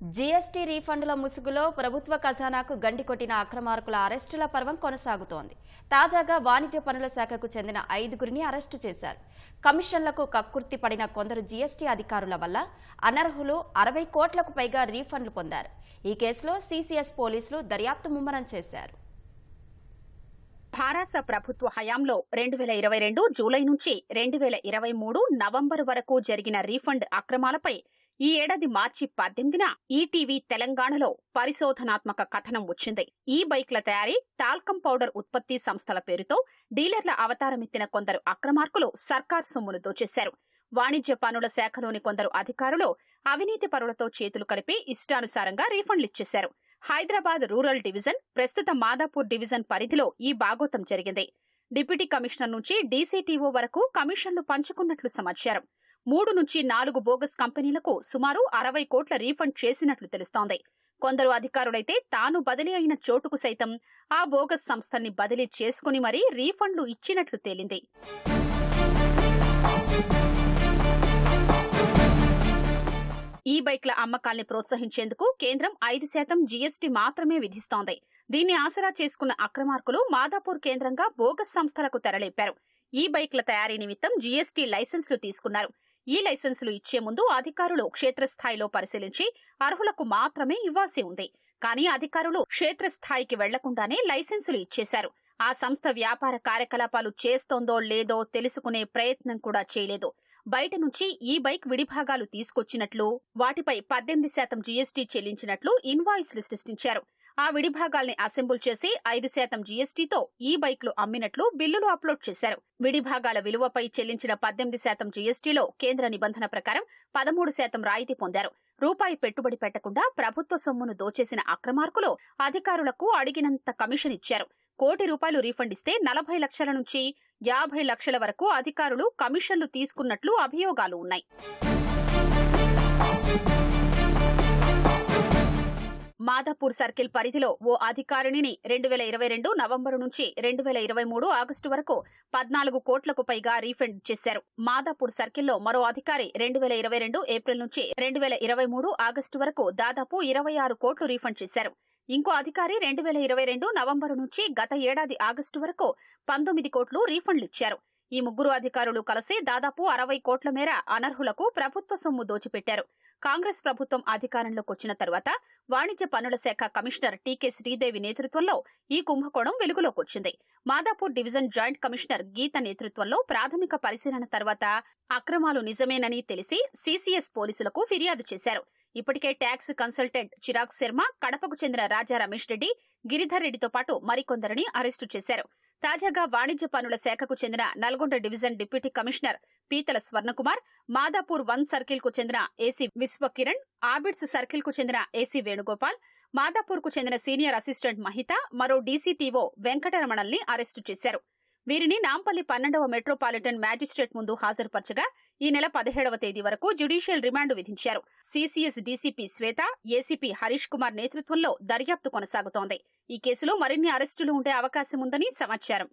GST రీఫండ్ల ముసుగులో ప్రభుత్వ ఖజానాకు గండి కొట్టిన అక్రమార్కుల అరెస్టుల పర్వం కొనసాగుతోంది. తాజాగా వాణిజ్య పనుల శాఖకు చెందిన ఐదుగురిని అరెస్టు చేశారు. కమిషన్లకు కక్కుర్తి పడిన కొందరు జీఎస్టీ అధికారుల వల్ల అనర్హులు అరవై కోట్లకు పైగా రీఫండ్లు పొందారు. ఈ కేసులో సీసీఎస్ పోలీసులు దర్యాప్తు ముమ్మరం చేశారు. భారాస ప్రభుత్వ హయాంలో రెండు వేల ఇరవై రెండు జూలై నుంచి రెండు వేల ఇరవై మూడు నవంబర్ వరకు జరిగిన రీఫండ్ అక్రమాలపై ఈ ఏడాది మార్చి పద్దెనిమిదిన ఈటీవీ తెలంగాణలో పరిశోధనాత్మక కథనం వచ్చింది. ఈ బైక్ల తయారీ టాల్కం పౌడర్ ఉత్పత్తి సంస్థల పేరుతో డీలర్ల అవతారమెత్తిన కొందరు అక్రమార్కులు సర్కార్ సొమ్మును దోచేశారు. వాణిజ్య పనుల శాఖలోని కొందరు అధికారులు అవినీతి పరులతో చేతులు కలిపి ఇష్టానుసారంగా రీఫండ్లు ఇచ్చేశారు హైదరాబాద్ రూరల్ డివిజన్ ప్రస్తుత మాదాపూర్ డివిజన్ పరిధిలో ఈ బాగోతం జరిగింది. డిప్యూటీ కమిషనర్ నుంచి డీసీటీఓ వరకు కమిషన్లు పంచుకున్నట్లు సమాచారం. మూడు నుంచి నాలుగు బోగస్ కంపెనీలకు సుమారు అరవై కోట్ల రీఫండ్ చేసినట్లు తెలుస్తోంది. కొందరు అధికారులైతే తాను బదిలీ అయిన చోటుకు సైతం ఆ బోగస్ సంస్థల్ని బదిలీ చేసుకుని మరీ రీఫండ్లు ఇచ్చినట్లు తేలింది. ఈ బైక్ల అమ్మకాల్ని ప్రోత్సహించేందుకు కేంద్రం ఐదు శాతం జీఎస్టీ మాత్రమే విధిస్తోంది. దీన్ని ఆసరా చేసుకున్న అక్రమార్కులు మాదాపూర్ కేంద్రంగా బోగస్ సంస్థలకు తెరలేపారు. ఈ బైక్ల తయారీ నిమిత్తం జీఎస్టీ లైసెన్సులు తీసుకున్నారు. ఈ లైసెన్సులు ఇచ్చే ముందు అధికారులు క్షేత్రస్థాయిలో పరిశీలించి అర్హులకు మాత్రమే ఇవ్వాల్సి ఉంది. కానీ అధికారులు క్షేత్రస్థాయికి వెళ్ళకుండానే లైసెన్సులు ఇచ్చేశారు. ఆ సంస్థ వ్యాపార కార్యకలాపాలు చేస్తోందో లేదో తెలుసుకునే ప్రయత్నం కూడా చేయలేదు. బయట నుంచి ఈ బైక్ విడిభాగాలు తీసుకొచ్చినట్లు వాటిపై పద్దెనిమిది శాతం జీఎస్టీ చెల్లించినట్లు ఇన్వాయిస్లు సృష్టించారు. ఆ విడిభాగాల్ని అసెంబుల్ చేసి ఐదు శాతం జీఎస్టీతో ఈ బైక్లు అమ్మినట్లు బిల్లులు అప్లోడ్ చేశారు. విడిభాగాల విలువపై చెల్లించిన పద్దెనిమిది శాతం జీఎస్టీలో కేంద్ర నిబంధన ప్రకారం పదమూడు శాతం రాయితీ పొందారు. రూపాయి పెట్టుబడి పెట్టకుండా ప్రభుత్వ సొమ్మును దోచేసిన అక్రమార్కులు అధికారులకు అడిగినంత కమిషన్ ఇచ్చారు. కోటి రూపాయలు రీఫండ్ ఇస్తే నలభై లక్షల నుంచి యాభై లక్షల వరకు అధికారులు కమిషన్లు తీసుకున్నట్లు అభియోగాలు ఉన్నాయి. మాధపూర్ సర్కిల్ పరిధిలో ఓ అధికారిణిని రెండు వేల ఇరవై రెండు నవంబరు నుంచి రెండు వేల ఇరవై మూడు ఆగస్టు వరకు పద్నాలుగు కోట్లకు పైగా రీఫండ్ చేశారు. మాధాపూర్ సర్కిల్లో మరో అధికారి రెండు వేల ఇరవై రెండు ఏప్రిల్ నుంచి రెండు వేల ఇరవై మూడు ఆగస్టు వరకు దాదాపు ఇరవై ఆరు కోట్లు రీఫండ్ చేశారు. ఇంకో అధికారి రెండు వేల ఇరవై రెండు నవంబరు నుంచి గత ఏడాది ఆగస్టు వరకు పంతొమ్మిది కోట్లు రీఫండ్లు ఇచ్చారు. ఈ ముగ్గురు అధికారులు కలిసి దాదాపు అరవై కోట్ల మేర అనర్హులకు ప్రభుత్వ సొమ్ము దోచిపెట్టారు. కాంగ్రెస్ ప్రభుత్వం అధికారంలోకి వచ్చిన తర్వాత వాణిజ్య పన్నుల శాఖ కమిషనర్ టీకే శ్రీదేవి నేతృత్వంలో ఈ కుంభకోణం వెలుగులోకి వచ్చింది. Madhapur division joint commissioner Geetha నేతృత్వంలో ప్రాథమిక పరిశీలన తర్వాత అక్రమాలు నిజమేనని తెలిసి సీసీఎస్ పోలీసులకు ఫిర్యాదు చేశారు. ఇప్పటికే ట్యాక్స్ కన్సల్టెంట్ చిరాగ్ శర్మ కడపకు చెందిన రాజా రమేష్ రెడ్డి గిరిధర్ రెడ్డితో పాటు మరికొందరిని అరెస్టు చేశారు. తాజాగా వాణిజ్య పనుల శాఖకు చెందిన నల్గొండ డివిజన్ డిప్యూటీ కమిషనర్ పీతల స్వర్ణకుమార్ మాదాపూర్ వన్ సర్కిల్కు చెందిన ఏసీ విశ్వకిరణ్ ఆబిడ్స్ సర్కిల్కు చెందిన ఏసీ వేణుగోపాల్ మాదాపూర్కు చెందిన సీనియర్ అసిస్టెంట్ మహిత మరో డీసీటీఓ వెంకటరమణల్ని అరెస్టు చేశారు. వీరిని నాంపల్లి పన్నెండవ మెట్రోపాలిటన్ మ్యాజిస్ట్రేట్ ముందు హాజరుపరచగా ఈ నెల పదిహేడవ తేదీ వరకు జ్యుడిషియల్ రిమాండ్ విధించారు. CCS DCP Swetha ACP Harish Kumar నేతృత్వంలో దర్యాప్తు కొనసాగుతోంది. ఈ కేసులో మరిన్ని అరెస్టులు ఉండే అవకాశం ఉందని సమాచారం.